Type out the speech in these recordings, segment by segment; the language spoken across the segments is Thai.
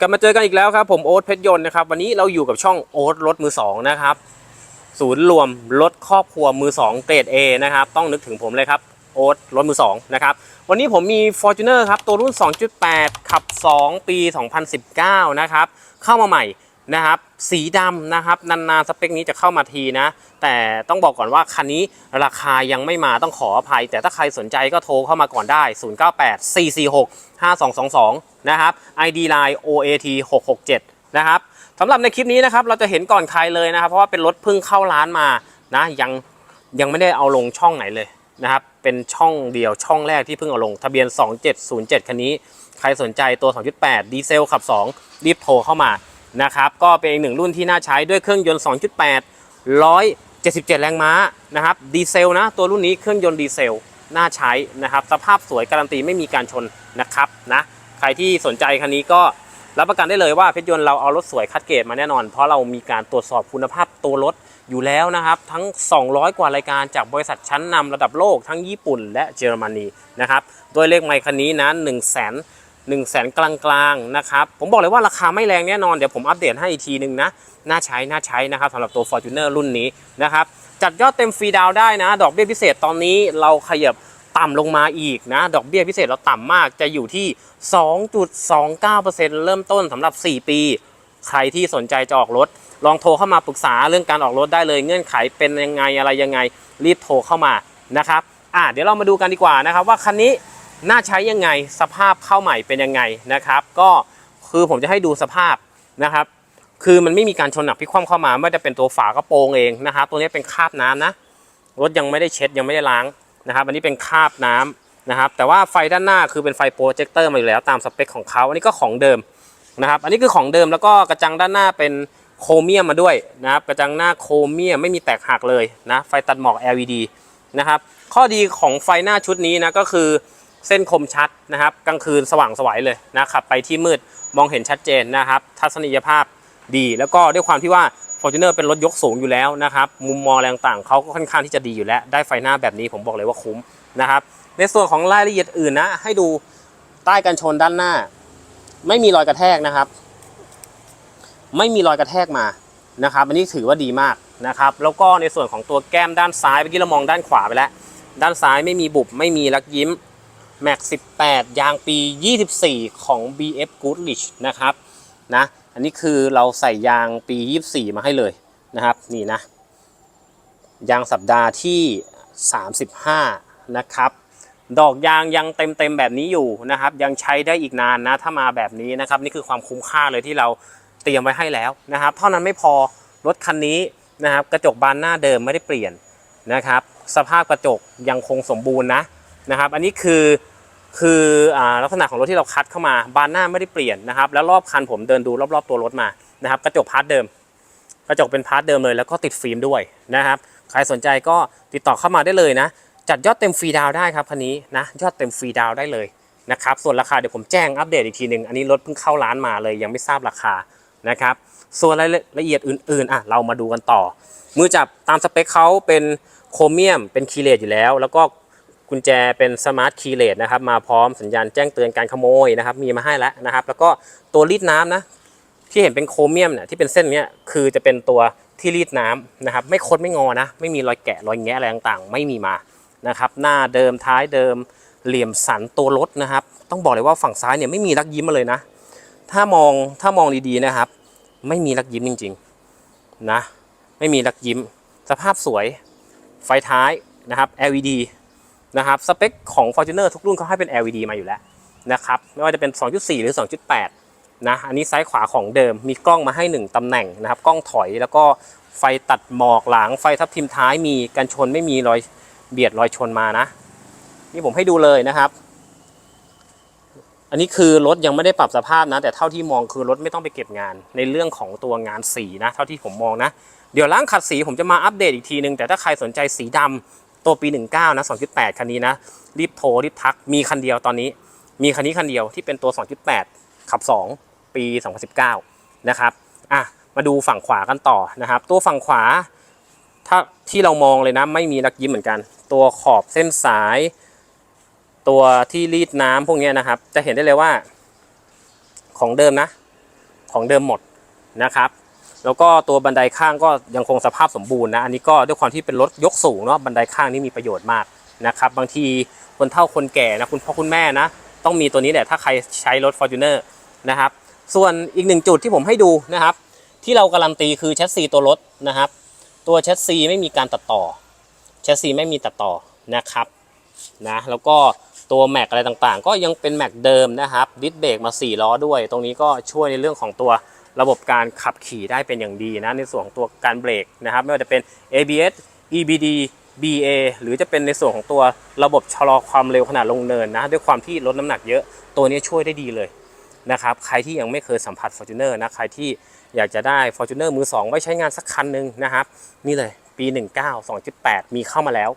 กลับมาเจอกันอีกแล้วครับ ผมโอ๊ตเพชรยนต์นะครับ วันนี้เราอยู่กับช่องโอ๊ตรถมือสองนะครับ ศูนย์รวมรถครอบครัวมือสองเกรด A นะครับ ต้องนึกถึงผมเลยครับโอ๊ตรถมือสองนะครับ วันนี้ผมมี Fortuner ครับ ตัวรุ่น 2.8 ขับ 2 ปี 2019 นะครับ เข้ามาใหม่ นะครับ สีดำนะครับนานๆสเปคนี้จะเข้ามาทีนะ แต่ต้องบอกก่อนว่าคันนี้ราคายังไม่มาต้องขออภัย แต่ถ้าใครสนใจก็โทรเข้ามาก่อนได้ 098 446 5222 นะครับ ID Line OAT 667 นะครับสำหรับในคลิปนี้นะครับเราจะเห็นก่อนใครเลยนะครับ เพราะว่าเป็นรถเพิ่งเข้าร้านมานะยังยังไม่ได้เอาลงช่องไหนเลยนะครับเป็นช่องเดียวช่องแรกที่เพิ่งเอาลงทะเบียน 2707 คันนี้ ใครสนใจตัว 2.8 ดีเซลขับ 2 รีบโทรเข้ามา นะครับก็เป็นอีกหนึ่งรุ่นที่น่าใช้ด้วยเครื่องยนต์ 2.8 177 แรงม้านะครับดีเซลนะตัวรุ่นนี้เครื่องยนต์ดีเซลน่าใช้นะครับสภาพสวยการันตีไม่มีการชนนะครับนะใครที่สนใจคันนี้ก็รับประกันได้เลยว่าเพชรยนต์เราเอารถสวยคัดเกรดมาแน่นอน เพราะเรามีการตรวจสอบคุณภาพตัวรถอยู่แล้วนะครับทั้ง 200 กว่ารายการจากบริษัทชั้นนำระดับโลกทั้งญี่ปุ่นและเยอรมนีนะครับโดยเลขไมค์คันนี้นะ1 0 0 0 0 0 1 0 0 0 0 0กลางๆนะครับผมบอกเลยว่าราคาไม่แรงแน่นอนเดี๋ยวผมอัปเดตให้อีกทีนึงนะน่าใช้น่าใช้นะครับสำหรับตัว Fortuner รุ่นนี้นะครับจัดยอดเต็มฟรีดาวได้นะ ดอกเบี้ยพิเศษตอนนี้เราขยับต่ำลงมาอีกนะ ดอกเบี้ยพิเศษเราต่ำมากจะอยู่ที่ 2.29%เริ่มต้นสำหรับ 4 ปี ใครที่สนใจจะออกรถ ลองโทรเข้ามาปรึกษาเรื่องการออกรถได้เลยเงื่อนไขเป็นยังไงอะไรยังไงรีบโทรเข้ามานะครับอะเดี๋ยวเรามาดูกันดีกว่านะครับว่าคันนี้ น่าใช้ยังไงสภาพเข้าใหม่เป็นยังไงนะครับ ก็คือผมจะให้ดูสภาพนะครับ คือมันไม่มีการชนหนักพิคว่ำเข้ามาไม่ว่าจะเป็นตัวฝากระโปรงเองนะครับตัวนี้เป็นคราบน้ำนะรถยังไม่ได้เช็ดยังไม่ได้ล้างนะครับ อันนี้เป็นคราบน้ำนะครับ แต่ว่าไฟด้านหน้าคือเป็นไฟโปรเจคเตอร์มาอยู่แล้วตามสเปคของเขาอันนี้ก็ของเดิมนะครับ อันนี้คือของเดิมแล้วก็กระจังด้านหน้าเป็นโครเมียมมาด้วยนะครับ กระจังหน้าโครเมียมไม่มีแตกหักเลยนะไฟตัดหมอก LED นะครับ ข้อดีของไฟหน้าชุดนี้นะก็คือ เส้นคมชัดนะครับ กลางคืนสว่างสวยเลยนะขับไปที่มืดมองเห็นชัดเจนนะครับ ทัศนียภาพดี แล้วก็ด้วยความที่ว่า Fortuner เป็นรถยกสูงอยู่แล้วนะครับ มุมมองแรงต่างเขาก็ค่อนข้างที่จะดีอยู่แล้ว ได้ไฟหน้าแบบนี้ผมบอกเลยว่าคุ้มนะครับ ในส่วนของรายละเอียดอื่นนะ ให้ดูใต้กันชนด้านหน้า ไม่มีรอยกระแทกนะครับ ไม่มีรอยกระแทกมานะครับ อันนี้ถือว่าดีมากนะครับ แล้วก็ในส่วนของตัวแก้มด้านซ้ายเมื่อกี้เรามองด้านขวาไปแล้ว ด้านซ้ายไม่มีบุบไม่มีลักยิ้ม Max 18 ยางปี 24 ของ BF Goodrich นะครับนะอันนี้คือเราใส่ยางปี 24 มาให้เลยนะครับนี่นะยางสัปดาห์ที่ 35 นะครับดอกยางยังเต็มๆแบบนี้อยู่นะครับ ยังใช้ได้อีกนานนะถ้ามาแบบนี้นะครับ นี่คือความคุ้มค่าเลยที่เราเตรียมไว้ให้แล้วนะครับ เท่านั้นไม่พอรถคันนี้นะครับ กระจกบานหน้าเดิมไม่ได้เปลี่ยนนะครับ สภาพกระจกยังคงสมบูรณ์นะ นะครับ อันนี้คือคือลักษณะของรถที่เราคัดเข้ามาบานหน้าไม่ได้เปลี่ยนนะครับ แล้วรอบคันผมเดินดูรอบๆตัวรถมานะครับกระจกพาร์ทเดิม กระจกเป็นพาร์ทเดิมเลย แล้วก็ติดฟิล์มด้วยนะครับใครสนใจก็ติดต่อเข้ามาได้เลยนะ จัดยอดเต็มฟรีดาวได้ครับคันนี้นะยอดเต็มฟรีดาวได้เลยนะครับส่วนราคาเดี๋ยวผมแจ้งอัปเดตอีกทีหนึ่งอันนี้รถเพิ่งเข้าร้านมาเลยยังไม่ทราบราคานะครับส่วนรายละเอียดอื่นๆอะเรามาดูกันต่อ มือจับตามสเปคเขาเป็นโครเมียมเป็นคีเลสอยู่แล้ว แล้วก็ กุญแจเป็นสมาร์ทคีย์เลสนะครับมาพร้อมสัญญาณแจ้งเตือนการขโมยนะครับมีมาให้แล้วนะครับ แล้วก็ตัวรีดน้ำนะที่เห็นเป็นโครเมียมเนี่ยที่เป็นเส้นเนี้ยคือจะเป็นตัวที่รีดน้ำนะครับ ไม่คดไม่งอนะ ไม่มีรอยแกะรอยแงะอะไรต่างๆ ไม่มีมานะครับ หน้าเดิมท้ายเดิมเหลี่ยมสันตัวรถนะครับ ต้องบอกเลยว่าฝั่งซ้ายเนี่ยไม่มีรักยิ้มมาเลยนะ ถ้ามองถ้ามองดีๆนะครับ ไม่มีรักยิ้มจริงๆนะไม่มีรักยิ้ม สภาพสวยไฟท้ายนะครับ LED นะครับสเปคของ Fortuner ทุกรุ่นเขาให้เป็น LED มาอยู่แล้วนะครับไม่ว่าจะเป็น 2.4 หรือ 2.8 นะอันนี้ซ้ายขวาของเดิมมีกล้องมาให้ 1 ตำแหน่งนะครับกล้องถอยแล้วก็ไฟตัดหมอกหลังไฟทับทิมท้ายมีกันชนไม่มีรอยเบียดรอยชนมานะ นี่ผมให้ดูเลยนะครับ อันนี้คือรถยังไม่ได้ปรับสภาพนะ แต่เท่าที่มองคือรถไม่ต้องไปเก็บงาน ในเรื่องของตัวงานสีนะ เท่าที่ผมมองนะ เดี๋ยวล้างขัดสีผมจะมาอัปเดตอีกทีนึง แต่ถ้าใครสนใจสีดำ ตัวปี 19 นะ 2.8 คันนี้นะ รีบโทร รีบทัก มีคันเดียวตอนนี้ มีคันนี้คันเดียวที่เป็นตัว 2.8 ขับ 2 ปี 2019 นะครับ อะ มาดูฝั่งขวากันต่อนะครับ ตัวฝั่งขวา ถ้าที่เรามองเลยนะ ไม่มีรักยิ้มเหมือนกัน ตัวขอบเส้นสาย ตัวที่รีดน้ำพวกนี้นะครับ จะเห็นได้เลยว่า ของเดิมนะ ของเดิมหมดนะครับ แล้วก็ตัวบันไดข้างก็ยังคงสภาพสมบูรณ์นะ อันนี้ก็ด้วยความที่เป็นรถยกสูงเนาะบันไดข้างนี่มีประโยชน์มากนะครับ บางทีคนเฒ่าคนแก่นะคุณพ่อคุณแม่นะ ต้องมีตัวนี้แหละถ้าใครใช้รถ Fortuner นะครับ ส่วนอีกหนึ่งจุดที่ผมให้ดูนะครับ ที่เราการันตีคือแชสซีตัวรถนะครับ ตัวแชสซีไม่มีการตัดต่อแชสซีไม่มีตัดต่อนะครับนะแล้วก็ตัวแม็กอะไรต่างๆ ก็ยังเป็นแม็กเดิมนะครับดิสเบรกมา 4 ล้อด้วย ตรงนี้ก็ช่วยในเรื่องของตัว ระบบการขับขี่ได้เป็นอย่างดีนะในส่วนของตัวการเบรกนะครับ ไม่ว่าจะเป็น ABS EBD BA หรือจะเป็นในส่วนของตัวระบบชะลอความเร็วขณะลงเนินนะ ด้วยความที่ลดน้ำหนักเยอะตัวนี้ช่วยได้ดีเลยนะครับ ใครที่ยังไม่เคยสัมผัส Fortuner นะ ใครที่อยากจะได้ Fortuner มือ 2 ไว้ใช้งานสักคันหนึ่งนะครับ นี่เลยปี 19 2.8 มีเข้ามาแล้ว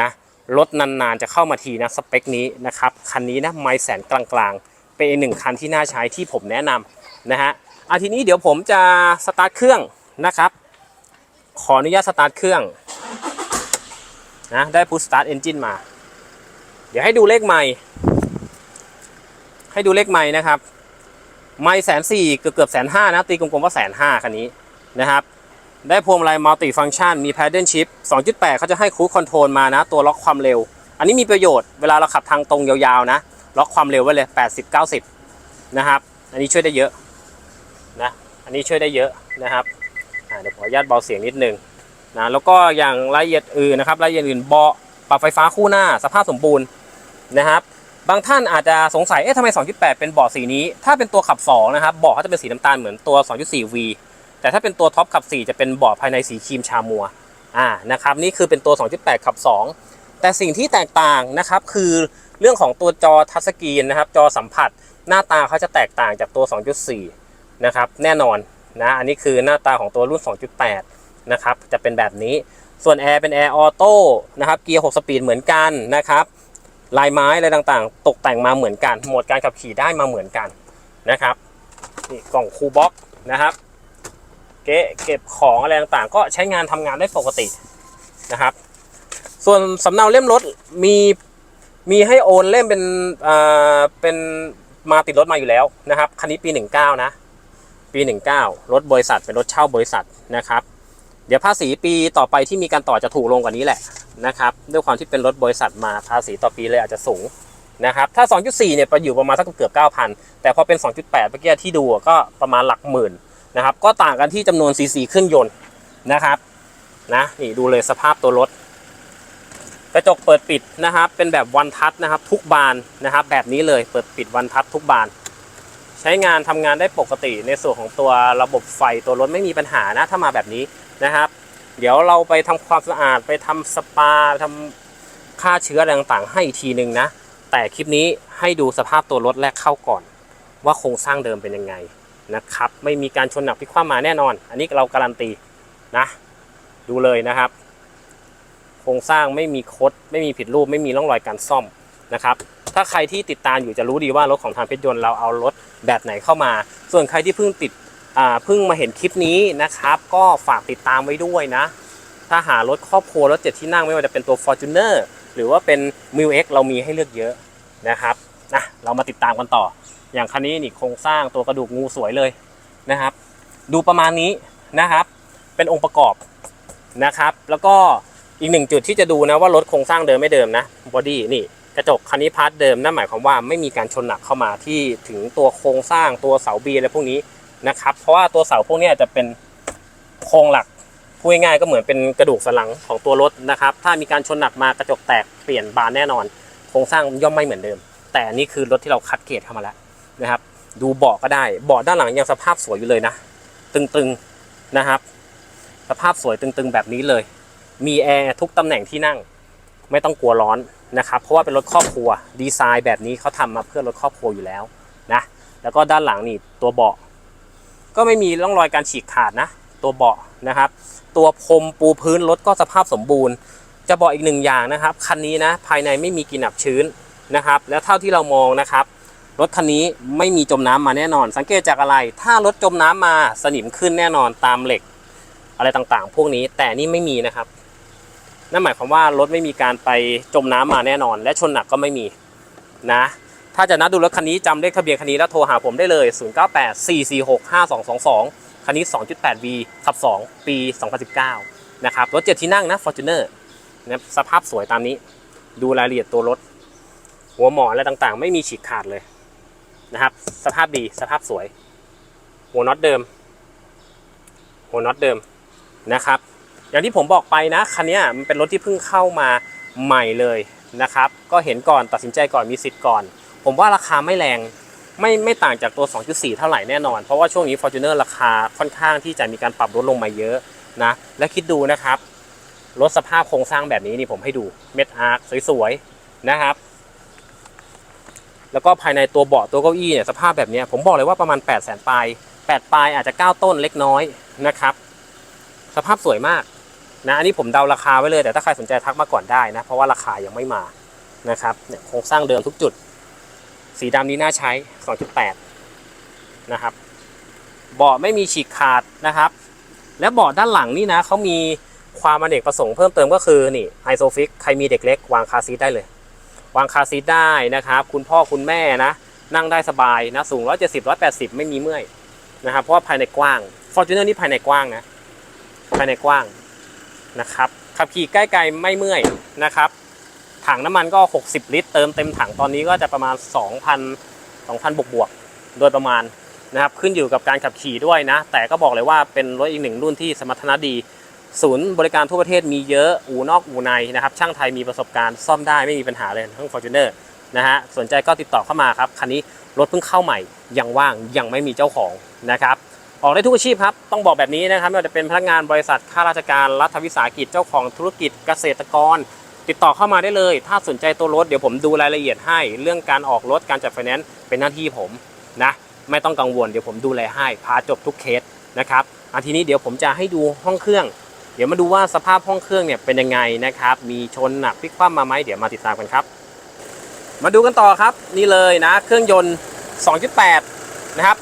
นะรถนานๆจะเข้ามาทีนะสเปคนี้นะครับ คันนี้นะไม่แสนกลางๆ เป็นอีกหนึ่งคันที่น่าใช้ที่ผมแนะนำนะฮะ อาทีนี้เดี๋ยวผมจะสตาร์ทเครื่องนะครับ ขออนุญาตสตาร์ทเครื่องนะได้ push start engine มา เดี๋ยวให้ดูเลขใหม่ ให้ดูเลขใหม่นะครับ ไม่แสนสี่เกือบเกือบแสนห้านะตีกลมๆว่าแสนห้าคันนี้นะครับได้พวงมาลัยมัลติฟังชันมี paddle shift 2.8 เขาจะให้คูคอนโทรลมานะ ตัวล็อกความเร็ว อันนี้มีประโยชน์เวลาเราขับทางตรงยาวๆนะ ล็อกความเร็วไว้เลย 80 90 นะครับ อันนี้ช่วยได้เยอะ นะอันนี้ช่วยได้เยอะนะครับเดี๋ยวขออนุญาตเบาเสียงนิดนึงนะแล้วก็อย่างรายละเอียดอื่นนะครับรายละเอียดอื่นเบาะปรับไฟฟ้าคู่หน้าสภาพสมบูรณ์นะครับ บางท่านอาจจะสงสัยเอ๊ะทำไม 2.8 เป็นเบาะสีนี้ ถ้าเป็นตัวขับ2นะครับเบาะเขาจะเป็นสีน้ำตาลเหมือนตัว 2.4V แต่ถ้าเป็นตัวท็อปขับ 4 จะเป็นเบาะภายในสีครีมชามัวอ่านะครับนี่คือเป็นตัว 2.8 ขับ 2 แต่สิ่งที่แตกต่างนะครับคือเรื่องของตัวจอทัชสกรีนนะครับจอสัมผัสหน้าตาเขาจะแตกต่างจากตัว 2.4 นะครับแน่นอนนะอันนี้คือหน้าตาของตัวรุ่น 2.8 นะครับจะเป็นแบบนี้ส่วนแอร์เป็นแอร์ออโต้นะครับเกียร์6สปีดเหมือนกันนะครับลายไม้อะไรต่างๆ ตกแต่งมาเหมือนกันโหมดการขับขี่ได้มาเหมือนกันนะครับนี่กล่องคูบ็อกนะครับเก๊เก็บของอะไรต่างๆ ก็ใช้งานทำงานได้ปกตินะครับ ส่วนสำเนาเล่มรถมีมีให้โอนเล่มเป็นอ่าเป็นมาติดรถมาอยู่แล้วนะครับคันนี้ปี 19 นะ ปี 19 รถบริษัทเป็นรถเช่าบริษัทนะครับ เดี๋ยวภาษีปีต่อไปที่มีการต่อจะถูกลงกว่านี้แหละนะครับด้วยความที่เป็นรถบริษัทมาภาษีต่อปีเลยอาจจะสูงนะครับถ้า 2.4 เนี่ยไปอยู่ประมาณสักเกือบ 9,000 แต่พอเป็น 2.8เมื่อกี้ที่ดูก็ประมาณหลักหมื่นนะครับก็ต่างกันที่จำนวนซีซีเครื่องยนต์นะครับนะนี่ดูเลยสภาพตัวรถ กระจกเปิดปิดนะครับเป็นแบบวันทัชนะครับทุกบานนะครับแบบนี้เลยเปิดปิดวันทัชทุกบาน ใช้งานทำงานได้ปกติ ในส่วนของตัวระบบไฟตัวรถไม่มีปัญหานะถ้ามาแบบนี้นะครับ เดี๋ยวเราไปทำความสะอาดไปทำสปาทำฆ่าเชื้ออะไรต่างๆ ให้อีกทีหนึ่งนะ แต่คลิปนี้ให้ดูสภาพตัวรถแรกเข้าก่อน ว่าโครงสร้างเดิมเป็นยังไงนะครับ ไม่มีการชนหนักพลิกคว่ำมาแน่นอน อันนี้เราการันตีนะ ดูเลยนะครับ โครงสร้างไม่มีคดไม่มีผิดรูปไม่มีร่องรอยการซ่อม นะครับถ้าใครที่ติดตามอยู่จะรู้ดีว่ารถของทางเพชรยนต์เราเอารถแบบไหนเข้ามา ส่วนใครที่เพิ่งติดเพิ่งมาเห็นคลิปนี้นะครับ ก็ฝากติดตามไว้ด้วยนะ ถ้าหารถครอบครัวรถเจ็ดที่นั่งไม่ว่าจะเป็นตัว Fortuner หรือว่าเป็น m i l X เรามีให้เลือกเยอะนะครับนะเรามาติดตามกันต่อ อย่างคันนี้นี่โครงสร้างตัวกระดูกงูสวยเลยนะครับ ดูประมาณนี้นะครับ เป็นองค์ประกอบนะครับ แล้วก็อีกหนึ่งจุดที่จะดูนะว่ารถโครงสร้างเดิมไม่เดิมนะบอดี้นี่ กระจกคันนี้พาร์ทเดิมนั่นหมายความว่าไม่มีการชนหนักเข้ามาที่ถึงตัวโครงสร้างตัวเสาบีอะไรพวกนี้นะครับเพราะว่าตัวเสาพวกนี้จะเป็นโครงหลักพูดง่ายๆก็เหมือนเป็นกระดูกสันหลังของตัวรถนะครับถ้ามีการชนหนักมากระจกแตกเปลี่ยนบานแน่นอน โครงสร้างย่อมไม่เหมือนเดิม แต่นนี่คือรถที่เราคัดเกรดเข้ามาแล้วนะครับ ดูเบาะก็ได้เบาะด้านหลังยังสภาพสวยอยู่เลยนะ ตึงๆนะครับ สภาพสวยตึงๆแบบนี้เลย มีแอร์ทุกตำแหน่งที่นั่ง ไม่ต้องกลัวร้อน นะครับเพราะว่าเป็นรถครอบครัวดีไซน์แบบนี้เขาทำมาเพื่อรถครอบครัวอยู่แล้วนะแล้วก็ด้านหลังนี่ตัวเบาะก็ไม่มีร่องรอยการฉีกขาดนะ ตัวเบาะนะครับ ตัวพรมปูพื้นรถก็สภาพสมบูรณ์ จะบอกอีกหนึ่งอย่างนะครับคันนี้นะภายในไม่มีกลิ่นอับชื้นนะครับ แล้วเท่าที่เรามองนะครับรถคันนี้ไม่มีจมน้ำมาแน่นอน สังเกตจากอะไร ถ้ารถจมน้ำมาสนิมขึ้นแน่นอนตามเหล็ก อะไรต่างๆ พวกนี้แต่นี่ไม่มีนะครับ นั่นหมายความว่ารถไม่มีการไปจมน้ำมาแน่นอน และชนหนักก็ไม่มีนะ ถ้าจะนัดดูรถคันนี้จำเลขทะเบียนคันนี้แล้วโทรหาผมได้เลย 0984465222 คันนี้ 2.8V ขับ 2 ปี 2019 นะครับ รถ 7 ที่นั่งนะ Fortuner นะสภาพสวยตามนี้ ดูรายละเอียดตัวรถ หัวหมอนอะไรต่างๆ ไม่มีฉีกขาดเลยนะครับ สภาพดี สภาพสวย หัวน็อตเดิม หัวน็อตเดิมนะครับ อย่างที่ผมบอกไปนะคันนี้มันเป็นรถที่เพิ่งเข้ามาใหม่เลยนะครับ ก็เห็นก่อนตัดสินใจก่อนมีสิทธิ์ก่อน ผมว่าราคาไม่แรงไม่ไม่ต่างจากตัว 2.4 เท่าไหร่แน่นอน เพราะว่าช่วงนี้ Fortuner ราคาค่อนข้างที่จะมีการปรับลดลงมาเยอะนะ และคิดดูนะครับ รถสภาพโครงสร้างแบบนี้นี่ผมให้ดูเม็ดอาร์คสวยๆนะครับ แล้วก็ภายในตัวเบาะตัวเก้าอี้เนี่ยสภาพแบบนี้ผมบอกเลยว่าประมาณ 8 0 0 0 0 0ปลาย 8 ปลายอาจจะ 9 ต้นเล็กน้อยนะครับ สภาพสวยมาก นะอันนี้ผมเดาราคาไว้เลยแต่ถ้าใครสนใจทักมาก่อนได้นะเพราะว่าราคายังไม่มานะครับเนี่ยโครงสร้างเดิมทุกจุด สีดำนี้น่าใช้ 2.8 นะครับเบาะไม่มีฉีกขาดนะครับ และเบาะด้านหลังนี่นะเขามีความอเนกประสงค์เพิ่มเติมก็คือนี่ไอโซฟิกใครมีเด็กเล็ก วางคาซีทได้เลย วางคาซีทได้นะครับ คุณพ่อคุณแม่นะนั่งได้สบายนะสูง 170 180 ไม่มีเมื่อยนะครับเพราะว่าภายในกว้าง Fortuner นี่ภายในกว้างนะภายในกว้าง นะครับ ขับขี่ใกล้ไกลไม่เมื่อยนะครับ ถังน้ำมันก็ 60 ลิตร เติมเต็มถังตอนนี้ก็จะประมาณ 2,000 2,000 บวกบวกโดยประมาณนะครับขึ้นอยู่กับการขับขี่ด้วยนะ แต่ก็บอกเลยว่าเป็นรถอีกหนึ่งรุ่นที่สมรรถนะดี ศูนย์บริการทั่วประเทศมีเยอะ อู่นอกอู่ในนะครับ ช่างไทยมีประสบการณ์ซ่อมได้ไม่มีปัญหาเลยทั้ง Fortuner นะฮะสนใจก็ติดต่อเข้ามาครับ คันนี้รถเพิ่งเข้าใหม่ยังว่างยังไม่มีเจ้าของนะครับ ออกได้ทุกอาชีพครับ ต้องบอกแบบนี้นะครับไม่ว่าจะเป็นพนักงานบริษัทข้าราชการรัฐวิสาหกิจเจ้าของธุรกิจเกษตรกร ติดต่อเข้ามาได้เลย ถ้าสนใจตัวรถเดี๋ยวผมดูรายละเอียดให้ เรื่องการออกรถการจัดไฟแนนซ์เป็นหน้าที่ผมนะไม่ต้องกังวลเดี๋ยวผมดูแลให้พาจบทุกเคสนะครับอาทีนี้เดี๋ยวผมจะให้ดูห้องเครื่อง เดี๋ยวมาดูว่าสภาพห้องเครื่องเนี่ยเป็นยังไงนะครับมีชนหนักพลิกคว่ำมาไหมเดี๋ยวมาติดตามกันครับ มาดูกันต่อครับนี่เลยนะเครื่องยนต์ 2.8 นะครับ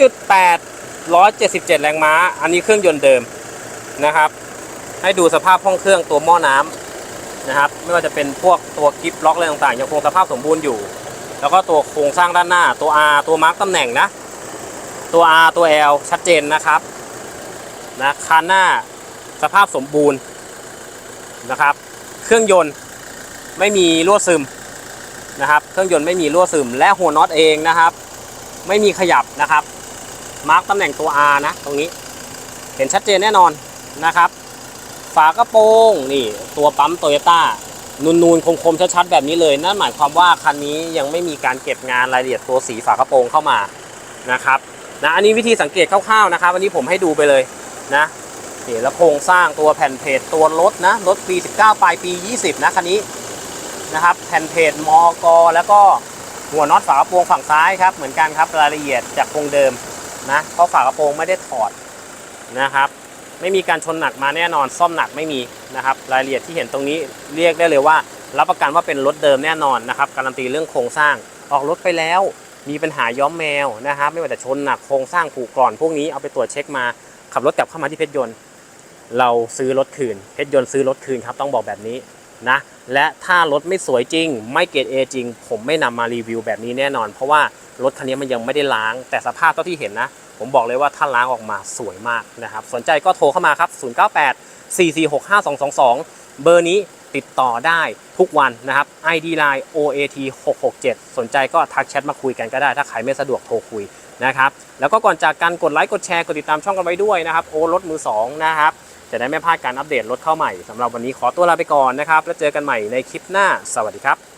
2.8 177 แรงม้า อันนี้เครื่องยนต์เดิมนะครับ ให้ดูสภาพห้องเครื่องตัวหม้อน้ำนะครับ ไม่ว่าจะเป็นพวกตัวกิฟล็อกอะไรต่างๆยังคงสภาพสมบูรณ์อยู่ แล้วก็ตัวโครงสร้างด้านหน้าตัว R ตัวมาร์กตำแหน่งนะ ตัว R ตัว L ชัดเจนนะครับนะคันหน้าสภาพสมบูรณ์นะครับ เครื่องยนต์ไม่มีรั่วซึมนะครับ เครื่องยนต์ไม่มีรั่วซึม และหัวน็อตเองนะครับ ไม่มีขยับนะครับ มาร์กตำแหน่งตัว R นะ ตรงนี้ เห็นชัดเจนแน่นอนนะครับ ฝากระโปรงนี่ตัวปั๊มโตโยต้านูนๆคมๆชัดๆแบบนี้เลย นั่นหมายความว่าคันนี้ยังไม่มีการเก็บงานรายละเอียดตัวสีฝากระโปรงเข้ามานะครับนะอันนี้วิธีสังเกตคร่าวๆนะครับอันนี้ผมให้ดูไปเลยนะนี่แล้วโครงสร้างตัวแผ่นเพจตัวรถนะรถปี 19 ปลายปี 20 นะคันนี้นะครับแผ่นเพจมกแล้วก็หัวน็อตฝากระโปรงฝั่งซ้ายครับเหมือนกันครับรายละเอียดจากโครงเดิม นะเพราะฝากระโปรงไม่ได้ถอดนะครับ ไม่มีการชนหนักมาแน่นอนซ่อมหนักไม่มีนะครับ รายละเอียดที่เห็นตรงนี้เรียกได้เลยว่า รับประกันว่าเป็นรถเดิมแน่นอนนะครับการันตีเรื่องโครงสร้างออกรถไปแล้วมีปัญหาย้อมแมวนะครับ ไม่ว่าจะชนหนักโครงสร้างผูกกร่อนพวกนี้เอาไปตรวจเช็คมาขับรถกลับเข้ามาที่เพชรยนต์ เราซื้อรถคืนเพชรยนต์ซื้อรถคืนครับต้องบอกแบบนี้นะและถ้ารถไม่สวยจริง ไม่เกรดเอจริง ผมไม่นำมารีวิวแบบนี้แน่นอน เพราะว่า รถคันนี้มันยังไม่ได้ล้าง แต่สภาพเท่าที่เห็นนะ ผมบอกเลยว่าถ้าล้างออกมาสวยมากนะครับ สนใจก็โทรเข้ามาครับ 098 446 5222 เบอร์นี้ติดต่อได้ทุกวันนะครับ ID Line OAT 667สนใจก็ทักแชทมาคุยกันก็ได้ ถ้าใครไม่สะดวกโทรคุยนะครับ แล้วก็ก่อนจากกันกดไลค์กดแชร์กดติดตามช่องกันไว้ด้วยนะครับ โอรถมือ2นะครับจะได้ไม่พลาดการอัปเดตรถเข้าใหม่สำหรับวันนี้ขอตัวลาไปก่อนนะครับ แล้วเจอกันใหม่ในคลิปหน้า สวัสดีครับ